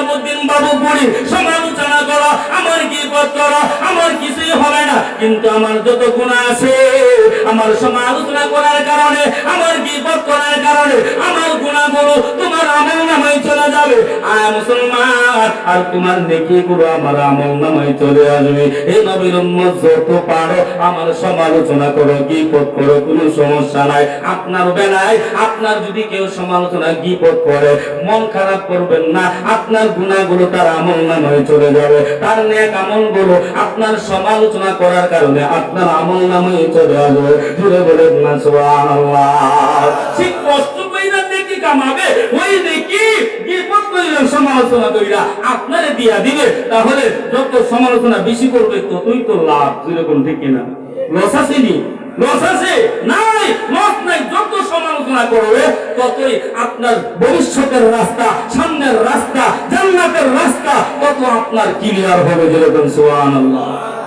নিজামুদ্দিন বাবু বুড়ি সমালোচনা করা, আমার কি পথ আমার কিছুই হবে না। কিন্তু আমার যত গুণা আছে, আমার সমালোচনা করার কারণে আমার আমার তোমার আমল নামায় চলে যাবে। আয় মুসলমান, আর তোমার নেকি গুলো আমার আমল নামায় চলে আসবে। এই নবীর যত পারো, আমার সমালোচনা করো বিপদ করো, কোনো সমস্যা নাই। আপনার বেলায়, আপনার যদি কেউ সমালোচনা বিপদ করে, মন খারাপ করবেন না, আপনার গুণাগুলো তার আমল নামায় চলে যাবে। তার নেক আমলগুলো আপনার সমালোচনা করার কারণে আপনার আমল নামায় চলে আসবে। জুড়ে বলে না, সুবহানাল্লাহ। ঠিক সমালোচনা কইরা আপনারে দিয়া দিবে, তাহলে যত সমালোচনা বেশি করবে, ততই তো লাভ। যেরকম ঠিক কিনা? লস আসেনি লস আছে? নাই, লস নাই। যত সমালোচনা করবে, ততই আপনার ভবিষ্যতের রাস্তা, সামনের রাস্তা, জান্নাতের রাস্তা, তত আপনার ক্লিয়ার হবে যেরকম, সুবহানাল্লাহ।